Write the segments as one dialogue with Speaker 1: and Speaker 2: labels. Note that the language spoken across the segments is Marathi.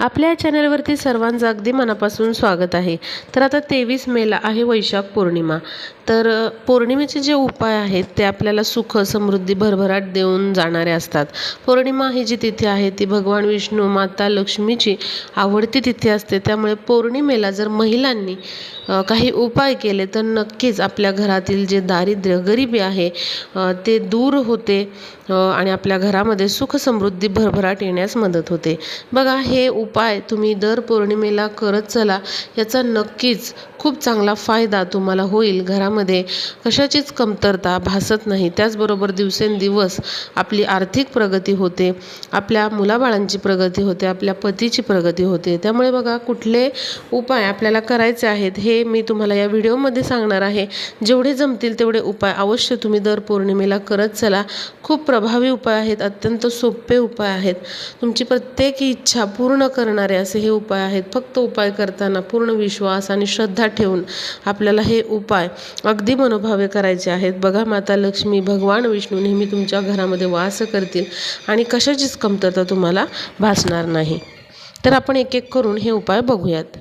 Speaker 1: आपल्या या चॅनलवरती सर्वांचं अगदी मनापासून स्वागत आहे. तर आता तेवीस मेला आहे वैशाख पौर्णिमा. तर पौर्णिमेचे जे उपाय आहेत ते आपल्याला सुख समृद्धी भरभराट देऊन जाणारे असतात. पौर्णिमा ही जी तिथी आहे ती भगवान विष्णू माता लक्ष्मीची आवडती तिथी असते. त्यामुळे पौर्णिमेला जर महिलांनी काही उपाय केले तर नक्कीच आपल्या घरातील जे दारिद्र्य गरिबी आहे ते दूर होते आणि आपल्या घरामध्ये सुख समृद्धी भरभराट येण्यास मदत होते. बघा हे उपाय तुम्ही दर पौर्णिमेला करत चला याचा नक्कीच खूप चांगला फायदा तुम्हाला होईल. घरामध्ये कशाचीच कमतरता भासत नाही. त्याचबरोबर दिवसेंदिवस आपली आर्थिक प्रगती होते आपल्या मुलाबाळांची प्रगती होते आपल्या पतीची प्रगती होते. त्यामुळे बघा कुठले उपाय आपल्याला करायचे आहेत हे मी तुम्हाला या व्हिडिओमध्ये सांगणार आहे. जेवढे जमतील तेवढे उपाय अवश्य तुम्ही दर पौर्णिमेला करत चला. खूप प्रभावी उपाय आहेत अत्यंत सोपे उपाय आहेत. तुमची प्रत्येक इच्छा पूर्ण करणारे असे हे उपाय आहेत. फक्त उपाय करताना पूर्ण विश्वास आणि श्रद्धा ठेवून आपल्याला हे उपाय अगदी मनोभावे करायचे आहेत. बघा माता लक्ष्मी भगवान विष्णू नेहमी तुमच्या घरामध्ये वास करतील आणि कशाचीच कमतरता तुम्हाला भासणार नाही. तर आपण एक एक करून हे उपाय बघूयात.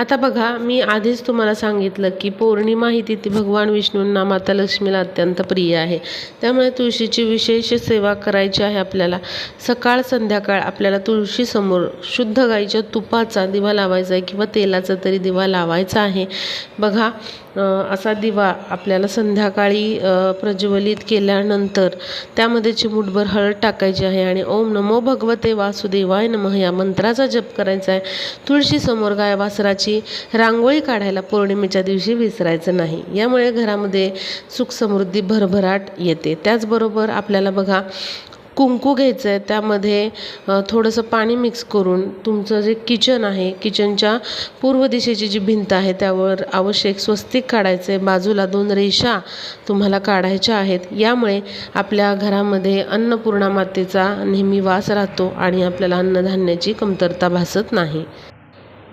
Speaker 1: आता बघा मी आधीच तुम्हाला सांगितलं की पौर्णिमा ही तिथी भगवान विष्णूंना माता लक्ष्मीला अत्यंत प्रिय आहे. त्यामुळे तुळशीची विशेष सेवा करायची आहे आपल्याला. सकाळ संध्याकाळ आपल्याला तुळशीसमोर शुद्ध गाईच्या तुपाचा दिवा लावायचा आहे किंवा तेलाचा तरी दिवा लावायचा आहे. बघा असा दिवा आपल्याला संध्याकाळी प्रज्वलित केल्यानंतर त्यामध्ये चिमूटभर हळद टाकायची आहे आणि ओम नमो भगवते वासुदेवाय नमः या मंत्राचा जप करायचा आहे. तुळशीसमोर गाय वासराची रांगोळी काढायला पौर्णिमेच्या दिवशी विसरायचं नाही. यामुळे घरामध्ये सुख समृद्धी भरभराट येते. त्याचबरोबर आपल्याला बघा कुंकू घ्यायचं आहे त्यामध्ये थोडंसं पाणी मिक्स करून तुमचं जे किचन आहे किचनच्या पूर्व दिशेची जी भिंत आहे त्यावर आवश्यक स्वस्तिक काढायचं आहे बाजूला दोन रेषा तुम्हाला काढायच्या आहेत. यामुळे आपल्या घरामध्ये अन्नपूर्णा मातेचा नेहमी वास राहतो आणि आपल्याला अन्नधान्याची कमतरता भासत नाही.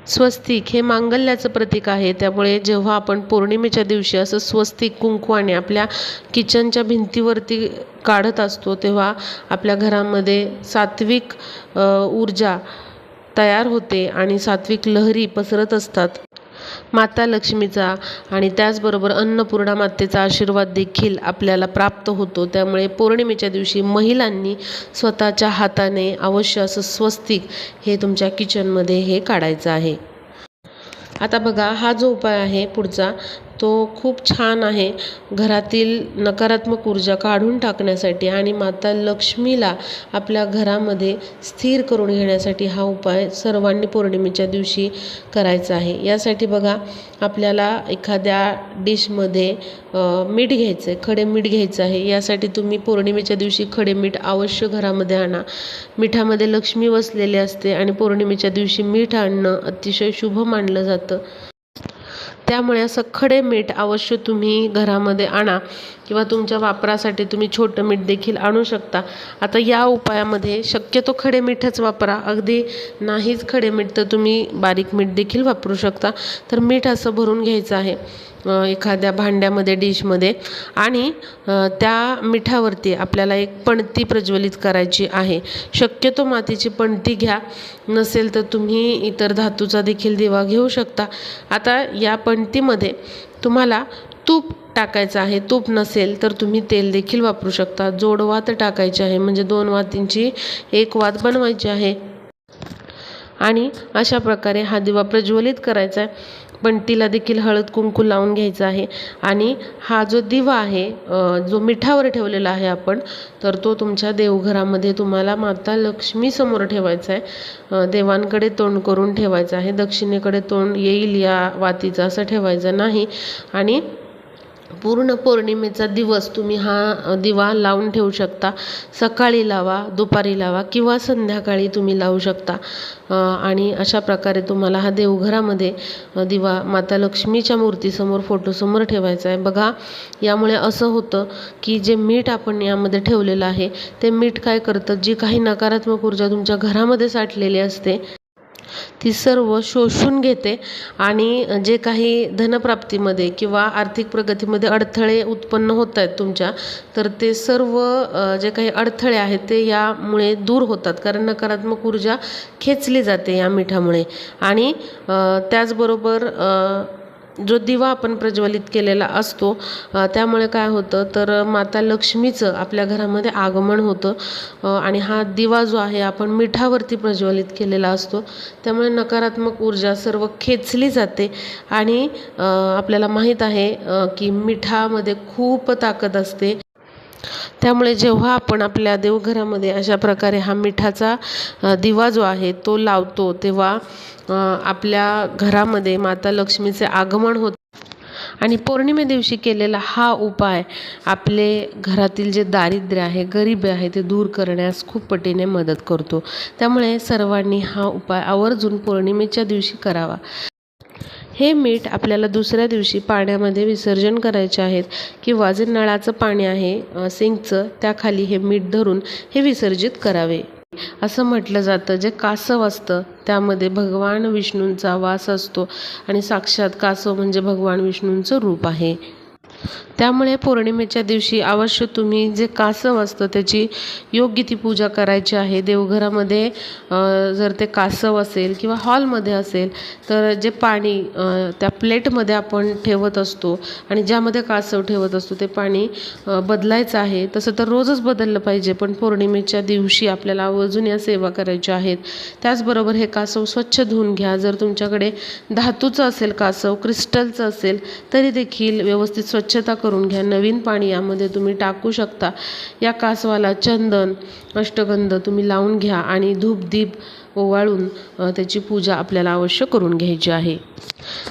Speaker 1: स्वस्तिक हे मांगल्याचं प्रतीक आहे. त्यामुळे जेव्हा आपण पौर्णिमेच्या दिवशी असं स्वस्तिक कुंकवाने आपल्या किचनच्या भिंतीवरती काढत असतो तेव्हा आपल्या घरामध्ये सात्विक ऊर्जा तयार होते आणि सात्विक लहरी पसरत असतात. माता लक्ष्मीचा आणि त्याचबरोबर अन्नपूर्णा मातेचा आशीर्वाद देखील आपल्याला प्राप्त होतो. त्यामुळे पौर्णिमेच्या दिवशी महिलांनी स्वतःच्या हाताने अवश्य असं स्वस्तिक हे तुमच्या किचनमध्ये हे काढायचं आहे. आता बघा हा जो उपाय आहे पुढचा तो खूप छान आहे. घरातील नकारात्मक ऊर्जा काढून टाकण्यासाठी आणि माता लक्ष्मीला आपल्या घरामध्ये स्थिर करून घेण्यासाठी हा उपाय सर्वांनी पौर्णिमेच्या दिवशी करायचा आहे. यासाठी बघा आपल्याला एखाद्या डिशमध्ये मीठ घ्यायचं आहे खडे मीठ घ्यायचं आहे. यासाठी तुम्ही पौर्णिमेच्या दिवशी खडे मीठ अवश्य घरामध्ये आणा. मिठामध्ये लक्ष्मी वसलेली असते आणि पौर्णिमेच्या दिवशी मीठ आणणं अतिशय शुभ मानलं जातं. त्यामुळे असं खडे मीठ अवश्य तुम्ही घरामध्ये आणा किंवा तुमच्या वापरासाठी तुम्ही छोटं मीठ देखील आणू शकता. आता या उपायामध्ये शक्यतो खडे मीठच वापरा. अगदी नाहीच खडे मीठ तर तुम्ही बारीक मीठ देखील वापरू शकता. तर मीठ असं भरून घ्यायचं आहे. एखाद्या भांड्यामध्ये डिशमध्ये आणि त्या मिठावरती आपल्याला एक पणती प्रज्वलित करायची आहे. शक्यतो मातीची पणती घ्या. नसेल तर तुम्ही इतर धातूचा देखील दिवा घेऊ शकता. आता या पणतीमध्ये तुम्हाला तूप टाकायचं आहे. तूप नसेल तर तुम्ही तेल देखील वापरू शकता. जोडवात टाकायचे आहे. म्हणजे दोन वातींची एक वात बनवायची आहे. आणि अशा प्रकारे हा दिवा प्रज्वलित करायचा आहे. पण तिला देखील हळद कुंकू लावून घ्यायचं आहे. आणि हा जो दिवा आहे जो मिठावर ठेवलेला आहे आपण तर तो तुमच्या देवघरामध्ये तुम्हाला माता लक्ष्मीसमोर ठेवायचा आहे. देवांकडे तोंड करून ठेवायचं आहे. दक्षिणेकडे तोंड येईल या वातीचं असं ठेवायचं नाही. आणि पूर्ण पौर्णिमेचा दिवस तुम्ही हा दिवा लावून ठेवू शकता. सकाळी लावा दुपारी लावा किंवा संध्याकाळी तुम्ही लावू शकता. आणि अशा प्रकारे तुम्हाला हा देवघरामध्ये दिवा माता लक्ष्मीच्या मूर्तीसमोर फोटोसमोर ठेवायचा आहे. बघा यामुळे असं होतं की जे मीठ आपण यामध्ये ठेवलेलं आहे ते मीठ काय करतं? जी काही नकारात्मक ऊर्जा तुमच्या घरामध्ये साठलेली असते ती सर्व शोषून घेते आणि जे काही धनप्राप्तीमध्ये किंवा आर्थिक प्रगतीमध्ये अडथळे उत्पन्न होत आहेत तुमच्या तर ते सर्व जे काही अडथळे आहेत ते यामुळे दूर होतात. कारण नकारात्मक ऊर्जा खेचली जाते या मिठामुळे. आणि त्याचबरोबर जो दिवा आपण प्रज्वलित केलेला असतो त्यामुळे काय होतं तर माता लक्ष्मीचं आपल्या घरामध्ये आगमन होतं. आणि हा दिवा जो आहे आपण मिठावरती प्रज्वलित केलेला असतो. त्यामुळे नकारात्मक ऊर्जा सर्व खेचली जाते. आणि आपल्याला माहीत आहे की मिठामध्ये खूप ताकद असते. त्यामुळे जेव्हा आपण आपल्या देवघरामध्ये अशा प्रकारे हा मिठाचा दिवा जो आहे तो लावतो तेव्हा आपल्या घरामध्ये माता लक्ष्मीचे आगमन होते. आणि पौर्णिमे दिवशी केलेला हा उपाय आपले घरातील जे दारिद्र्य आहे गरिबी आहे ते दूर करण्यास खूप पटीने मदत करतो. त्यामुळे सर्वांनी हा उपाय आवर्जून पौर्णिमेच्या दिवशी करावा. हे मीठ आपल्याला दुसऱ्या दिवशी पाण्यामध्ये विसर्जन करायचे आहेत किंवा जे नळाचं पाणी आहे सिंकचं त्याखाली हे मीठ धरून हे विसर्जित करावे. असं म्हटलं जातं जे कासव असतं त्यामध्ये भगवान विष्णूंचा वास असतो आणि साक्षात कासव म्हणजे भगवान विष्णूंचं रूप आहे. त्यामुळे पौर्णिमेच्या दिवशी अवश्य तुम्ही जे कासव असतं त्याची योग्य ती पूजा करायची आहे. देवघरामध्ये जर ते कासव असेल किंवा हॉलमध्ये असेल तर जे पाणी त्या प्लेटमध्ये आपण ठेवत असतो आणि ज्यामध्ये कासव ठेवत असतो ते पाणी बदलायचं आहे. तसं तर रोजच बदललं पाहिजे पण पौर्णिमेच्या दिवशी आपल्याला आवर्जून या सेवा करायच्या आहेत. त्याचबरोबर हे कासव स्वच्छ धुवून घ्या. जर तुमच्याकडे धातूचं असेल कासव क्रिस्टलचं असेल तरी देखील व्यवस्थित स्वच्छ स्वच्छता करून घ्या. नवीन पाणी यामध्ये तुम्ही टाकू शकता. या कासवाला चंदन अष्टगंध तुम्ही लावून घ्या आणि धूप दीप ओवाळून त्याची पूजा आपल्याला अवश्य करून घ्यायची आहे.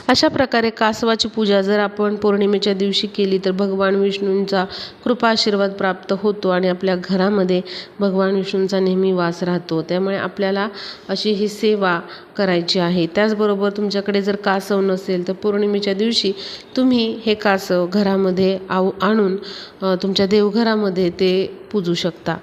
Speaker 1: अशा प्रकारे कासवाची पूजा जर आपण पौर्णिमेच्या दिवशी केली तर भगवान विष्णूंचा कृपा आशीर्वाद प्राप्त होतो आणि आपल्या घरामध्ये भगवान विष्णूंचा नेहमी वास राहतो. त्यामुळे आपल्याला अशी ही सेवा करायची आहे. त्याचबरोबर तुमच्याकडे जर कासव नसेल तर पौर्णिमेच्या दिवशी तुम्ही हे कासव घरामध्ये आव आणून तुमच्या देवघरामध्ये ते पूजू शकता.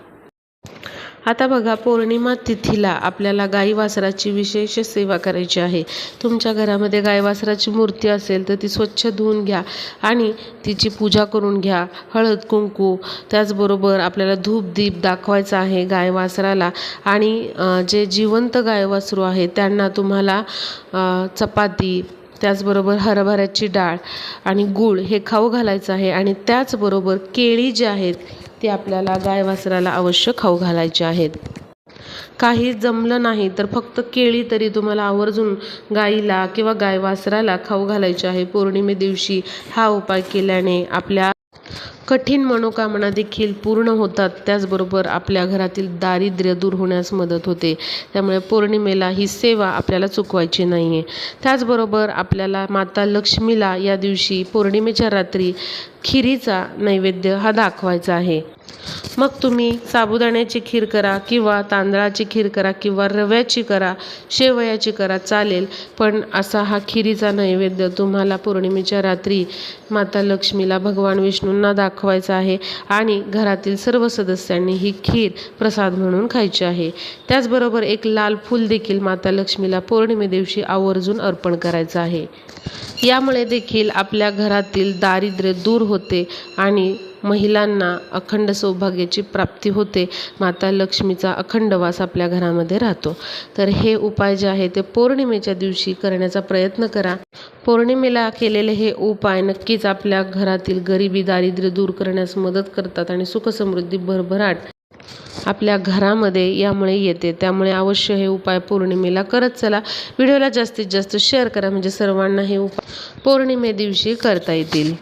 Speaker 1: आता बघा पौर्णिमा तिथीला आपल्याला गाई वासराची विशेष सेवा करायची आहे. तुमच्या घरामध्ये गाई वासराची मूर्ती असेल तर ती स्वच्छ धुवून घ्या आणि तिची पूजा करून घ्या. हळद कुंकू त्याचबरोबर आपल्याला धूप दीप दाखवायचा आहे गाय वासराला. आणि जे जिवंत गाय वासरू आहे त्यांना तुम्हाला चपाती त्याचबरोबर हरभऱ्याची डाळ आणि गूळ हे खाऊ घालायचं आहे. आणि त्याचबरोबर केळी जी आहेत ते आपल्याला गाय वासराला अवश्य खाऊ घालायचे आहेत. काही जमलं नाही तर फक्त केळी तरी तुम्हाला आवर्जून गाईला किंवा गाय वासराला खाऊ घालायची आहे. पौर्णिमे दिवशी हा उपाय केल्याने आपल्या कठीण मनोकामना देखील पूर्ण होतात. त्याचबरोबर आपल्या घरातील दारिद्र्य दूर होण्यास मदत होते. त्यामुळे पौर्णिमेला ही सेवा आपल्याला चुकवायची नाही आहे त्याचबरोबर आपल्याला माता लक्ष्मीला या दिवशी पौर्णिमेच्या रात्री खिरीचा नैवेद्य हा दाखवायचा आहे. मग तुम्ही साबुदाण्याची खीर करा किंवा तांदळाची खीर करा किंवा रव्याची करा शेवयाची करा चालेल. पण असा हा खिरीचा नैवेद्य तुम्हाला पौर्णिमेच्या रात्री माता लक्ष्मीला भगवान विष्णूंना दाखवायचा आहे आणि घरातील सर्व सदस्यांनी ही खीर प्रसाद म्हणून खायची आहे. त्याचबरोबर एक लाल फूल देखील माता लक्ष्मीला पौर्णिमे दिवशी आवर्जून अर्पण करायचं आहे. यामुळे देखील आपल्या घरातील दारिद्र्य दूर होते आणि महिलांना अखंड सौभाग्याची प्राप्ती होते. माता लक्ष्मीचा अखंड वास आपल्या घरामध्ये राहतो. तर हे उपाय जे आहे ते पौर्णिमेच्या दिवशी करण्याचा प्रयत्न करा. पौर्णिमेला केलेले हे उपाय नक्कीच आपल्या घरातील गरिबी दारिद्र्य दूर करण्यास मदत करतात आणि सुखसमृद्धी भरभराट आपल्या घरामध्ये यामुळे येते. त्यामुळे अवश्य हे उपाय पौर्णिमेला करत चला. व्हिडिओला जास्तीत जास्त शेअर करा. म्हणजे सर्वांना हे उपाय पौर्णिमे दिवशी करता येतील.